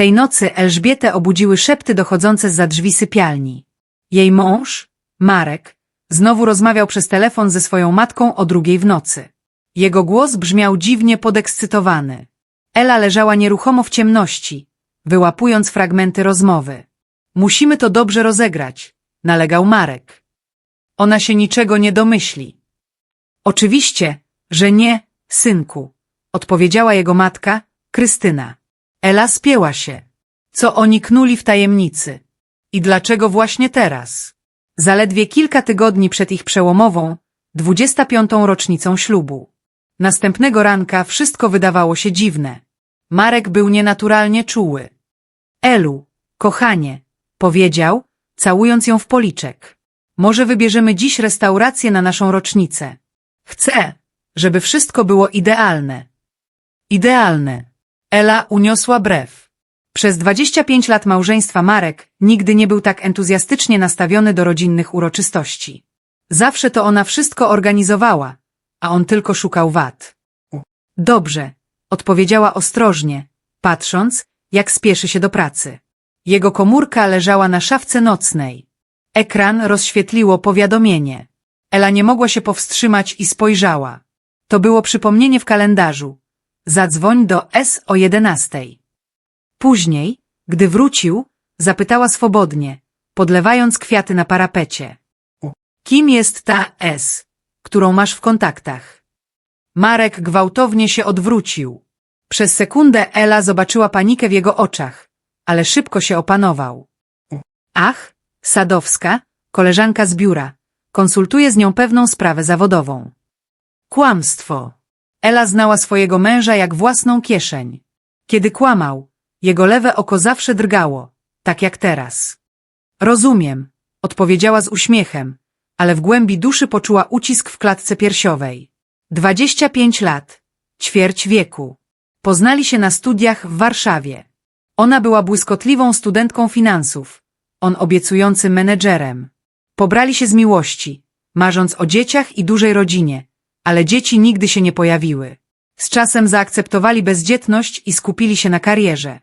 Tej nocy Elżbietę obudziły szepty dochodzące za drzwi sypialni. Jej mąż, Marek, znowu rozmawiał przez telefon ze swoją matką o drugiej w nocy. Jego głos brzmiał dziwnie podekscytowany. Ela leżała nieruchomo w ciemności, wyłapując fragmenty rozmowy. Musimy to dobrze rozegrać, nalegał Marek. Ona się niczego nie domyśli. Oczywiście, że nie, synku, odpowiedziała jego matka, Krystyna. Ela spięła się. Co oni knuli w tajemnicy? I dlaczego właśnie teraz? Zaledwie kilka tygodni przed ich przełomową, 25. rocznicą ślubu. Następnego ranka wszystko wydawało się dziwne. Marek był nienaturalnie czuły. Elu, kochanie, powiedział, całując ją w policzek. Może wybierzemy dziś restaurację na naszą rocznicę. Chcę, żeby wszystko było idealne. Idealne. Ela uniosła brew. Przez 25 lat małżeństwa Marek nigdy nie był tak entuzjastycznie nastawiony do rodzinnych uroczystości. Zawsze to ona wszystko organizowała, a on tylko szukał wad. Dobrze, odpowiedziała ostrożnie, patrząc, jak spieszy się do pracy. Jego komórka leżała na szafce nocnej. Ekran rozświetliło powiadomienie. Ela nie mogła się powstrzymać i spojrzała. To było przypomnienie w kalendarzu. Zadzwoń do S o jedenastej. Później, gdy wrócił, zapytała swobodnie, podlewając kwiaty na parapecie. Kim jest ta S, którą masz w kontaktach? Marek gwałtownie się odwrócił. Przez sekundę Ela zobaczyła panikę w jego oczach, ale szybko się opanował. Ach, Sadowska, koleżanka z biura, konsultuje z nią pewną sprawę zawodową. Kłamstwo. Ela znała swojego męża jak własną kieszeń. Kiedy kłamał, jego lewe oko zawsze drgało, tak jak teraz. Rozumiem, odpowiedziała z uśmiechem, ale w głębi duszy poczuła ucisk w klatce piersiowej. Dwadzieścia pięć lat, ćwierć wieku. Poznali się na studiach w Warszawie. Ona była błyskotliwą studentką finansów, on obiecującym menedżerem. Pobrali się z miłości, marząc o dzieciach i dużej rodzinie, ale dzieci nigdy się nie pojawiły. Z czasem zaakceptowali bezdzietność i skupili się na karierze.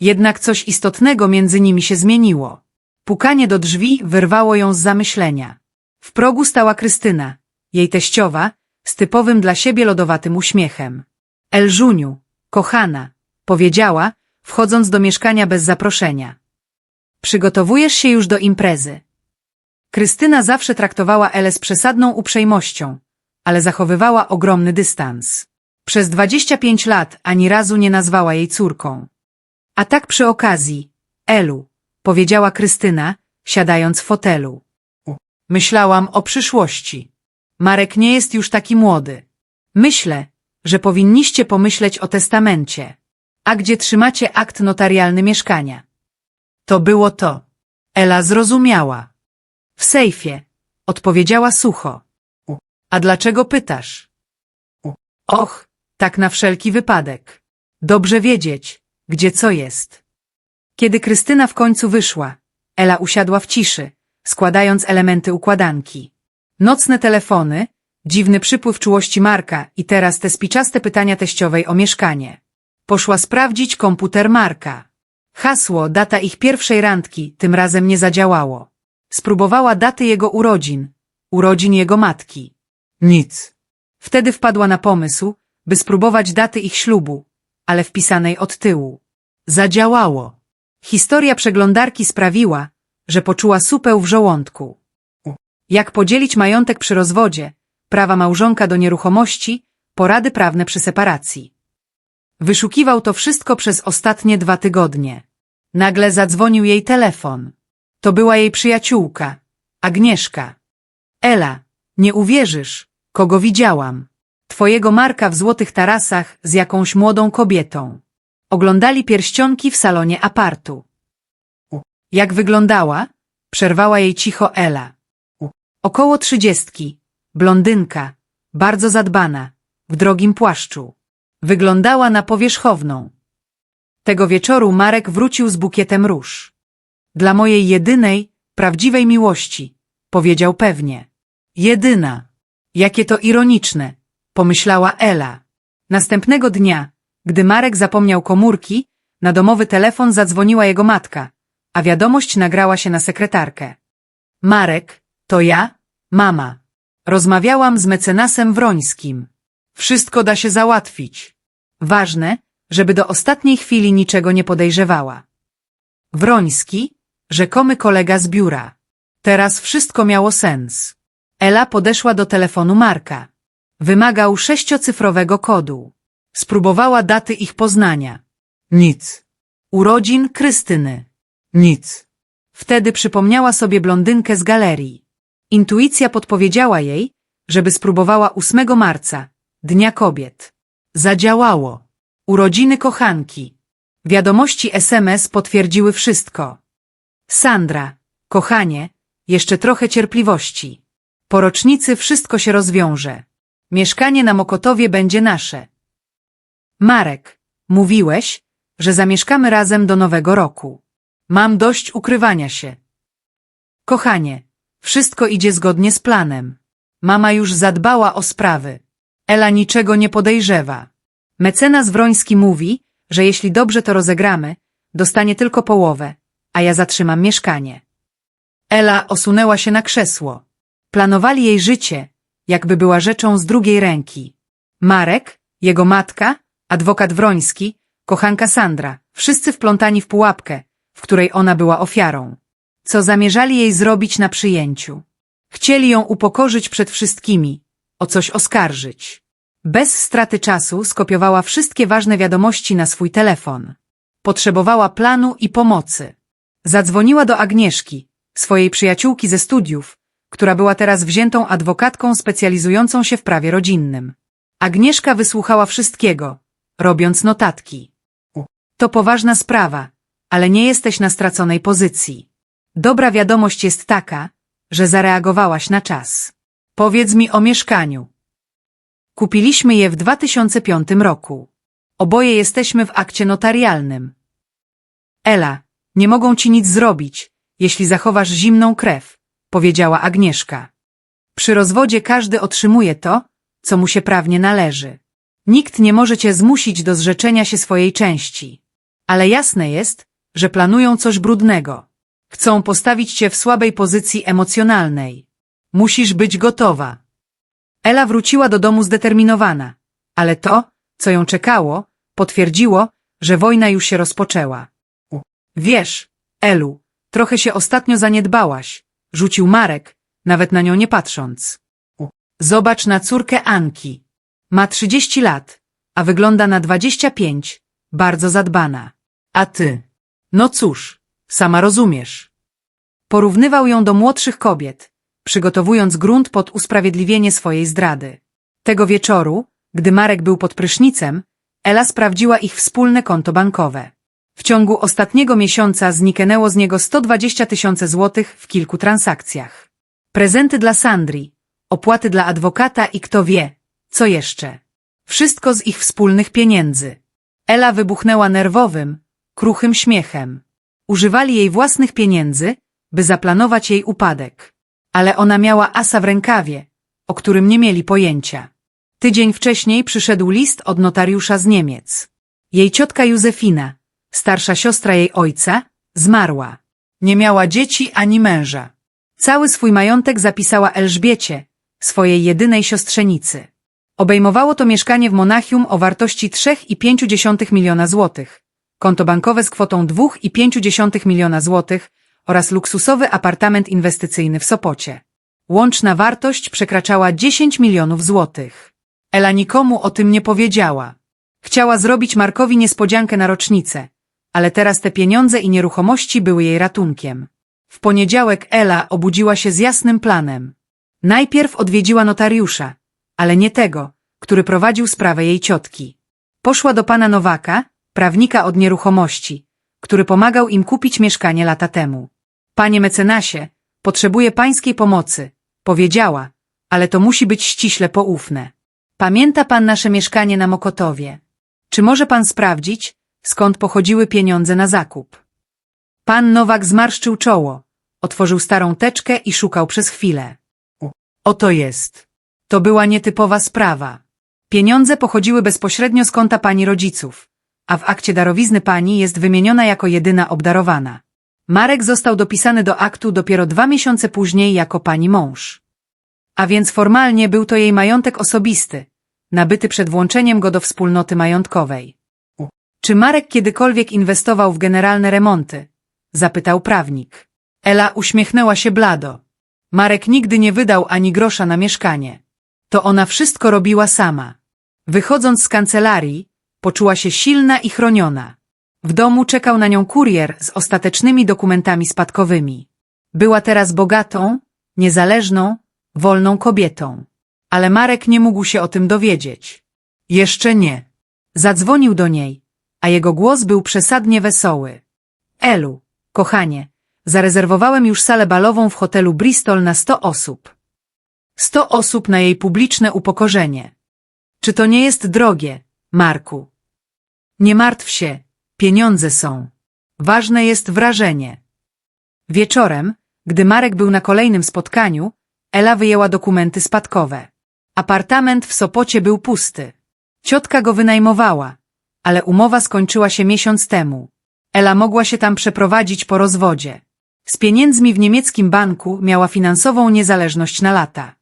Jednak coś istotnego między nimi się zmieniło. Pukanie do drzwi wyrwało ją z zamyślenia. W progu stała Krystyna, jej teściowa, z typowym dla siebie lodowatym uśmiechem. Elżuniu, kochana, powiedziała, wchodząc do mieszkania bez zaproszenia. Przygotowujesz się już do imprezy. Krystyna zawsze traktowała Elę z przesadną uprzejmością, ale zachowywała ogromny dystans. Przez 25 lat ani razu nie nazwała jej córką. A tak przy okazji, Elu, powiedziała Krystyna, siadając w fotelu. Myślałam o przyszłości. Marek nie jest już taki młody. Myślę, że powinniście pomyśleć o testamencie. A gdzie trzymacie akt notarialny mieszkania? To było to. Ela zrozumiała. W sejfie, odpowiedziała sucho. A dlaczego pytasz? Och, tak na wszelki wypadek. Dobrze wiedzieć, gdzie co jest. Kiedy Krystyna w końcu wyszła, Ela usiadła w ciszy, składając elementy układanki. Nocne telefony, dziwny przypływ czułości Marka i teraz te spiczaste pytania teściowej o mieszkanie. Poszła sprawdzić komputer Marka. Hasło, data ich pierwszej randki tym razem nie zadziałało. Spróbowała daty jego urodzin, urodzin jego matki. Nic. Wtedy wpadła na pomysł, by spróbować daty ich ślubu, ale wpisanej od tyłu. Zadziałało. Historia przeglądarki sprawiła, że poczuła supeł w żołądku. Jak podzielić majątek przy rozwodzie, prawa małżonka do nieruchomości, porady prawne przy separacji. Wyszukiwał to wszystko przez ostatnie dwa tygodnie. Nagle zadzwonił jej telefon. To była jej przyjaciółka, Agnieszka. Ela, nie uwierzysz, kogo widziałam. Twojego Marka w złotych tarasach z jakąś młodą kobietą. Oglądali pierścionki w salonie apartu. Jak wyglądała? Przerwała jej cicho Ela. Około trzydziestki, blondynka, bardzo zadbana, w drogim płaszczu. Wyglądała na powierzchowną. Tego wieczoru Marek wrócił z bukietem róż. Dla mojej jedynej, prawdziwej miłości, powiedział pewnie. Jedyna. Jakie to ironiczne, pomyślała Ela. Następnego dnia, gdy Marek zapomniał komórki, na domowy telefon zadzwoniła jego matka, a wiadomość nagrała się na sekretarkę. Marek, to ja, mama. Rozmawiałam z mecenasem Wrońskim. Wszystko da się załatwić. Ważne, żeby do ostatniej chwili niczego nie podejrzewała. Wroński, rzekomy kolega z biura. Teraz wszystko miało sens. Ela podeszła do telefonu Marka. Wymagał sześciocyfrowego kodu. Spróbowała daty ich poznania. Nic. Urodzin Krystyny. Nic. Wtedy przypomniała sobie blondynkę z galerii. Intuicja podpowiedziała jej, żeby spróbowała 8 marca, Dnia Kobiet. Zadziałało. Urodziny kochanki. Wiadomości SMS potwierdziły wszystko. Sandra, kochanie, jeszcze trochę cierpliwości. Po rocznicy wszystko się rozwiąże. Mieszkanie na Mokotowie będzie nasze. Marek, mówiłeś, że zamieszkamy razem do nowego roku. Mam dość ukrywania się. Kochanie, wszystko idzie zgodnie z planem. Mama już zadbała o sprawy. Ela niczego nie podejrzewa. Mecenas Wroński mówi, że jeśli dobrze to rozegramy, dostanie tylko połowę, a ja zatrzymam mieszkanie. Ela osunęła się na krzesło. Planowali jej życie, jakby była rzeczą z drugiej ręki. Marek, jego matka, adwokat Wroński, kochanka Sandra, wszyscy wplątani w pułapkę, w której ona była ofiarą. Co zamierzali jej zrobić na przyjęciu? Chcieli ją upokorzyć przed wszystkimi, o coś oskarżyć. Bez straty czasu skopiowała wszystkie ważne wiadomości na swój telefon. Potrzebowała planu i pomocy. Zadzwoniła do Agnieszki, swojej przyjaciółki ze studiów, która była teraz wziętą adwokatką specjalizującą się w prawie rodzinnym. Agnieszka wysłuchała wszystkiego, robiąc notatki. To poważna sprawa, ale nie jesteś na straconej pozycji. Dobra wiadomość jest taka, że zareagowałaś na czas. Powiedz mi o mieszkaniu. Kupiliśmy je w 2005 roku. Oboje jesteśmy w akcie notarialnym. Ela, nie mogą ci nic zrobić, jeśli zachowasz zimną krew, powiedziała Agnieszka. Przy rozwodzie każdy otrzymuje to, co mu się prawnie należy. Nikt nie może cię zmusić do zrzeczenia się swojej części. Ale jasne jest, że planują coś brudnego. Chcą postawić cię w słabej pozycji emocjonalnej. Musisz być gotowa. Ela wróciła do domu zdeterminowana, ale to, co ją czekało, potwierdziło, że wojna już się rozpoczęła. Wiesz, Elu, trochę się ostatnio zaniedbałaś, rzucił Marek, nawet na nią nie patrząc. Zobacz na córkę Anki. Ma 30 lat, a wygląda na 25, bardzo zadbana. A ty? No cóż, sama rozumiesz. Porównywał ją do młodszych kobiet, przygotowując grunt pod usprawiedliwienie swojej zdrady. Tego wieczoru, gdy Marek był pod prysznicem, Ela sprawdziła ich wspólne konto bankowe. W ciągu ostatniego miesiąca zniknęło z niego 120 tysięcy złotych w kilku transakcjach. Prezenty dla Sandri, opłaty dla adwokata i kto wie, co jeszcze. Wszystko z ich wspólnych pieniędzy. Ela wybuchnęła nerwowym, kruchym śmiechem. Używali jej własnych pieniędzy, by zaplanować jej upadek. Ale ona miała asa w rękawie, o którym nie mieli pojęcia. Tydzień wcześniej przyszedł list od notariusza z Niemiec. Jej ciotka Józefina, starsza siostra jej ojca, zmarła. Nie miała dzieci ani męża. Cały swój majątek zapisała Elżbiecie, swojej jedynej siostrzenicy. Obejmowało to mieszkanie w Monachium o wartości 3,5 miliona złotych, konto bankowe z kwotą 2,5 miliona złotych oraz luksusowy apartament inwestycyjny w Sopocie. Łączna wartość przekraczała 10 milionów złotych. Ela nikomu o tym nie powiedziała. Chciała zrobić Markowi niespodziankę na rocznicę, ale teraz te pieniądze i nieruchomości były jej ratunkiem. W poniedziałek Ela obudziła się z jasnym planem. Najpierw odwiedziła notariusza, ale nie tego, który prowadził sprawę jej ciotki. Poszła do pana Nowaka, prawnika od nieruchomości, który pomagał im kupić mieszkanie lata temu. Panie mecenasie, potrzebuję pańskiej pomocy, powiedziała, ale to musi być ściśle poufne. Pamięta pan nasze mieszkanie na Mokotowie? Czy może pan sprawdzić, skąd pochodziły pieniądze na zakup? Pan Nowak zmarszczył czoło, otworzył starą teczkę i szukał przez chwilę. Oto jest. To była nietypowa sprawa. Pieniądze pochodziły bezpośrednio z konta pani rodziców, a w akcie darowizny pani jest wymieniona jako jedyna obdarowana. Marek został dopisany do aktu dopiero dwa miesiące później jako pani mąż. A więc formalnie był to jej majątek osobisty, nabyty przed włączeniem go do wspólnoty majątkowej. Czy Marek kiedykolwiek inwestował w generalne remonty? Zapytał prawnik. Ela uśmiechnęła się blado. Marek nigdy nie wydał ani grosza na mieszkanie. To ona wszystko robiła sama. Wychodząc z kancelarii, poczuła się silna i chroniona. W domu czekał na nią kurier z ostatecznymi dokumentami spadkowymi. Była teraz bogatą, niezależną, wolną kobietą. Ale Marek nie mógł się o tym dowiedzieć. Jeszcze nie. Zadzwonił do niej, a jego głos był przesadnie wesoły. Elu, kochanie, zarezerwowałem już salę balową w hotelu Bristol na sto osób. Sto osób na jej publiczne upokorzenie. Czy to nie jest drogie, Marku? Nie martw się, pieniądze są. Ważne jest wrażenie. Wieczorem, gdy Marek był na kolejnym spotkaniu, Ela wyjęła dokumenty spadkowe. Apartament w Sopocie był pusty. Ciotka go wynajmowała, ale umowa skończyła się miesiąc temu. Ela mogła się tam przeprowadzić po rozwodzie. Z pieniędzmi w niemieckim banku miała finansową niezależność na lata.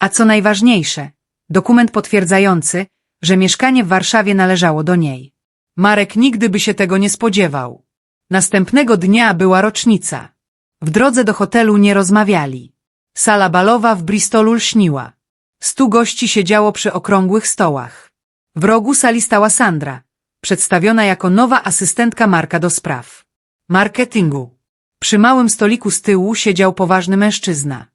A co najważniejsze, dokument potwierdzający, że mieszkanie w Warszawie należało do niej. Marek nigdy by się tego nie spodziewał. Następnego dnia była rocznica. W drodze do hotelu nie rozmawiali. Sala balowa w Bristolu lśniła. Stu gości siedziało przy okrągłych stołach. W rogu sali stała Sandra, przedstawiona jako nowa asystentka Marka do spraw marketingu. Przy małym stoliku z tyłu siedział poważny mężczyzna.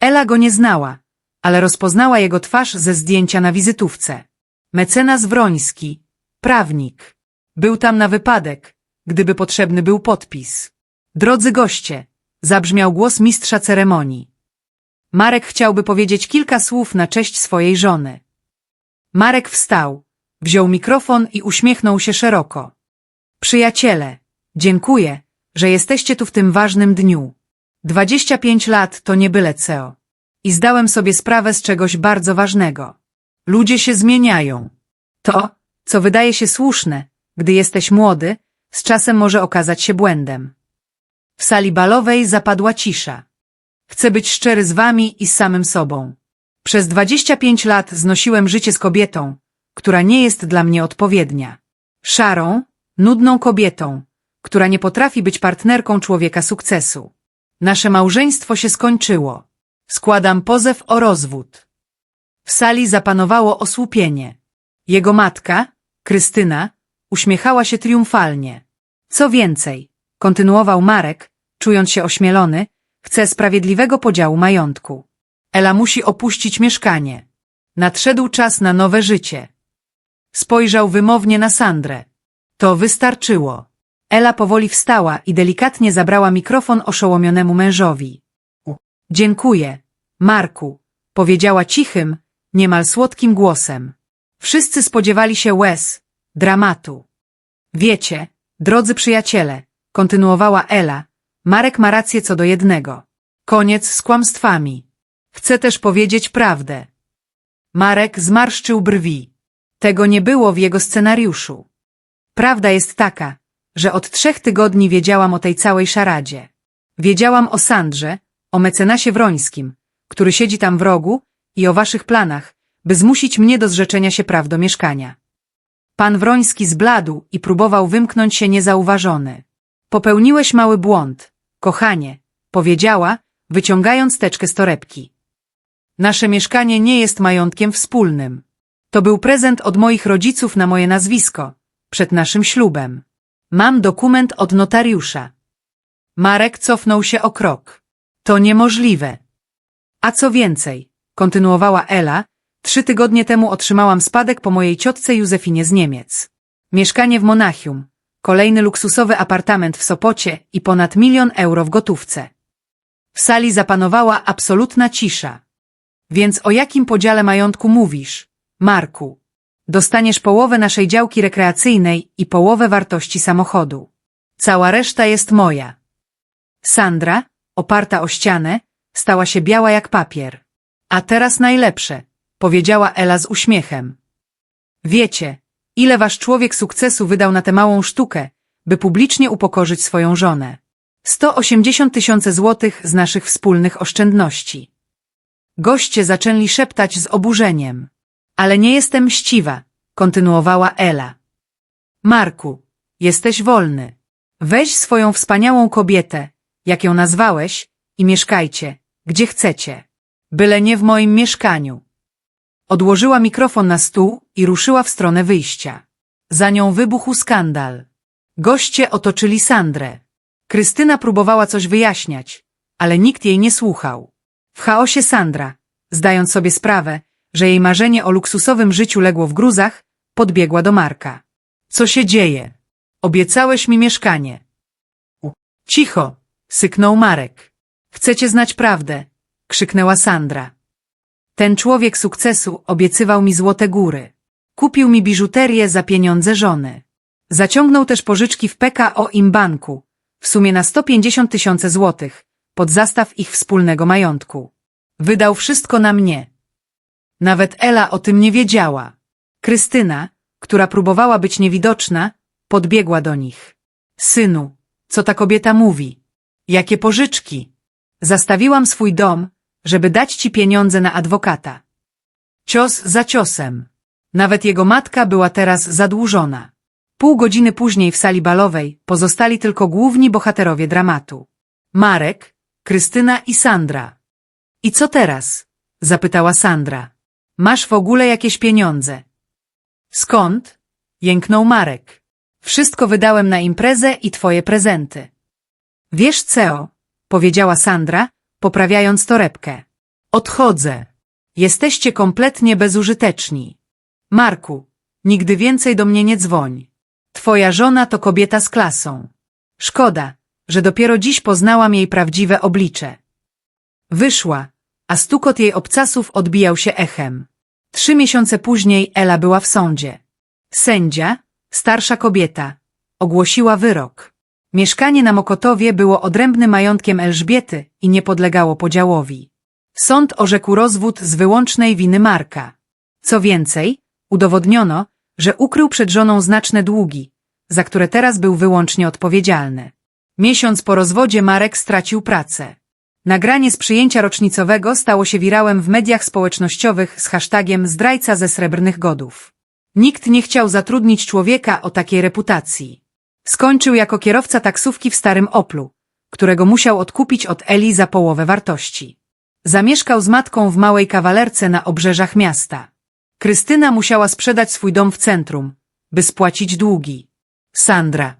Ela go nie znała, ale rozpoznała jego twarz ze zdjęcia na wizytówce. Mecenas Wroński, prawnik. Był tam na wypadek, gdyby potrzebny był podpis. Drodzy goście, zabrzmiał głos mistrza ceremonii. Marek chciałby powiedzieć kilka słów na cześć swojej żony. Marek wstał, wziął mikrofon i uśmiechnął się szeroko. Przyjaciele, dziękuję, że jesteście tu w tym ważnym dniu. Dwadzieścia pięć lat to nie byle co. I zdałem sobie sprawę z czegoś bardzo ważnego. Ludzie się zmieniają. To, co wydaje się słuszne, gdy jesteś młody, z czasem może okazać się błędem. W sali balowej zapadła cisza. Chcę być szczery z wami i z samym sobą. Przez 25 lat znosiłem życie z kobietą, która nie jest dla mnie odpowiednia. Szarą, nudną kobietą, która nie potrafi być partnerką człowieka sukcesu. Nasze małżeństwo się skończyło. Składam pozew o rozwód. W sali zapanowało osłupienie. Jego matka, Krystyna, uśmiechała się triumfalnie. Co więcej, kontynuował Marek, czując się ośmielony, chce sprawiedliwego podziału majątku. Ela musi opuścić mieszkanie. Nadszedł czas na nowe życie. Spojrzał wymownie na Sandrę. To wystarczyło. Ela powoli wstała i delikatnie zabrała mikrofon oszołomionemu mężowi. Dziękuję, Marku, powiedziała cichym, niemal słodkim głosem. Wszyscy spodziewali się łez, dramatu. Wiecie, drodzy przyjaciele, kontynuowała Ela, Marek ma rację co do jednego. Koniec z kłamstwami. Chcę też powiedzieć prawdę. Marek zmarszczył brwi. Tego nie było w jego scenariuszu. Prawda jest taka, że od trzech tygodni wiedziałam o tej całej szaradzie. Wiedziałam o Sandrze, o mecenasie Wrońskim, który siedzi tam w rogu i o waszych planach, by zmusić mnie do zrzeczenia się praw do mieszkania. Pan Wroński zbladł i próbował wymknąć się niezauważony. Popełniłeś mały błąd, kochanie, powiedziała, wyciągając teczkę z torebki. Nasze mieszkanie nie jest majątkiem wspólnym. To był prezent od moich rodziców na moje nazwisko, przed naszym ślubem. Mam dokument od notariusza. Marek cofnął się o krok. To niemożliwe. A co więcej, kontynuowała Ela, trzy tygodnie temu otrzymałam spadek po mojej ciotce Józefinie z Niemiec. Mieszkanie w Monachium, kolejny luksusowy apartament w Sopocie i ponad milion euro w gotówce. W sali zapanowała absolutna cisza. Więc o jakim podziale majątku mówisz, Marku? Dostaniesz połowę naszej działki rekreacyjnej i połowę wartości samochodu. Cała reszta jest moja. Sandra, oparta o ścianę, stała się biała jak papier. A teraz najlepsze, powiedziała Ela z uśmiechem. Wiecie, Ile wasz człowiek sukcesu wydał na tę małą sztukę, by publicznie upokorzyć swoją żonę? 180 tysięcy złotych z naszych wspólnych oszczędności. Goście zaczęli szeptać z oburzeniem. Ale nie jestem mściwa, kontynuowała Ela. Marku, jesteś wolny. Weź swoją wspaniałą kobietę, jak ją nazwałeś, i mieszkajcie, gdzie chcecie. Byle nie w moim mieszkaniu. Odłożyła mikrofon na stół i ruszyła w stronę wyjścia. Za nią wybuchł skandal. Goście otoczyli Sandrę. Krystyna próbowała coś wyjaśniać, ale nikt jej nie słuchał. W chaosie Sandra, zdając sobie sprawę, że jej marzenie o luksusowym życiu legło w gruzach, podbiegła do Marka. Co się dzieje? Obiecałeś mi mieszkanie. Cicho, syknął Marek. Chcecie znać prawdę, krzyknęła Sandra. Ten człowiek sukcesu obiecywał mi złote góry. Kupił mi biżuterię za pieniądze żony. Zaciągnął też pożyczki w PKO im banku, w sumie na 150 tysięcy złotych, pod zastaw ich wspólnego majątku. Wydał wszystko na mnie. Nawet Ela o tym nie wiedziała. Krystyna, która próbowała być niewidoczna, podbiegła do nich. Synu, co ta kobieta mówi? Jakie pożyczki? Zastawiłam swój dom, żeby dać ci pieniądze na adwokata. Cios za ciosem. Nawet jego matka była teraz zadłużona. Pół godziny później w sali balowej pozostali tylko główni bohaterowie dramatu. Marek, Krystyna i Sandra. I co teraz? zapytała Sandra. Masz w ogóle jakieś pieniądze? Skąd? jęknął Marek. Wszystko wydałem na imprezę i twoje prezenty. Wiesz co? powiedziała Sandra, poprawiając torebkę. Odchodzę. Jesteście kompletnie bezużyteczni. Marku, nigdy więcej do mnie nie dzwoń. Twoja żona to kobieta z klasą. Szkoda, że dopiero dziś poznałam jej prawdziwe oblicze. Wyszła, a stukot jej obcasów odbijał się echem. Trzy miesiące później Ela była w sądzie. Sędzia, starsza kobieta, ogłosiła wyrok. Mieszkanie na Mokotowie było odrębnym majątkiem Elżbiety i nie podlegało podziałowi. Sąd orzekł rozwód z wyłącznej winy Marka. Co więcej, udowodniono, że ukrył przed żoną znaczne długi, za które teraz był wyłącznie odpowiedzialny. Miesiąc po rozwodzie Marek stracił pracę. Nagranie z przyjęcia rocznicowego stało się wirałem w mediach społecznościowych z hashtagiem zdrajca ze srebrnych godów. Nikt nie chciał zatrudnić człowieka o takiej reputacji. Skończył jako kierowca taksówki w starym Oplu, którego musiał odkupić od Eli za połowę wartości. Zamieszkał z matką w małej kawalerce na obrzeżach miasta. Krystyna musiała sprzedać swój dom w centrum, by spłacić długi. Sandra.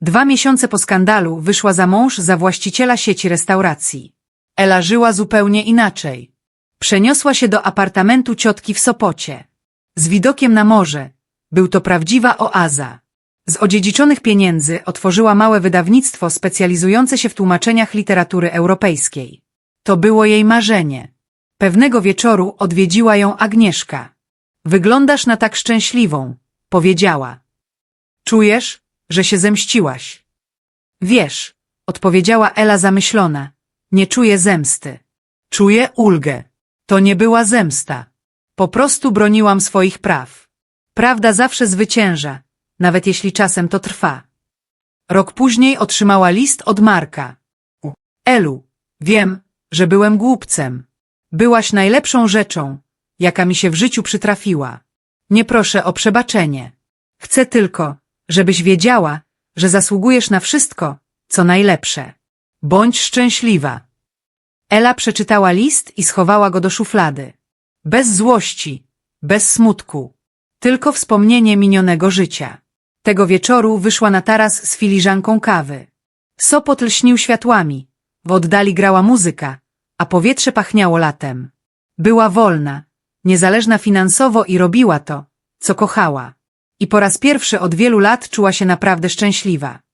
Dwa miesiące po skandalu wyszła za mąż za właściciela sieci restauracji. Ela żyła zupełnie inaczej. Przeniosła się do apartamentu ciotki w Sopocie. Z widokiem na morze. Był to prawdziwa oaza. Z odziedziczonych pieniędzy otworzyła małe wydawnictwo specjalizujące się w tłumaczeniach literatury europejskiej. To było jej marzenie. Pewnego wieczoru odwiedziła ją Agnieszka. Wyglądasz na tak szczęśliwą, powiedziała. Czujesz, że się zemściłaś? Wiesz, odpowiedziała Ela zamyślona. Nie czuję zemsty. Czuję ulgę. To nie była zemsta. Po prostu broniłam swoich praw. Prawda zawsze zwycięża, nawet jeśli czasem to trwa. Rok później otrzymała list od Marka. Elu, wiem, że byłem głupcem. Byłaś najlepszą rzeczą, jaka mi się w życiu przytrafiła. Nie proszę o przebaczenie. Chcę tylko, żebyś wiedziała, że zasługujesz na wszystko, co najlepsze. Bądź szczęśliwa. Ela przeczytała list i schowała go do szuflady. Bez złości, bez smutku. Tylko wspomnienie minionego życia. Tego wieczoru wyszła na taras z filiżanką kawy. Sopot lśnił światłami, w oddali grała muzyka, a powietrze pachniało latem. Była wolna, niezależna finansowo i robiła to, co kochała. I po raz pierwszy od wielu lat czuła się naprawdę szczęśliwa.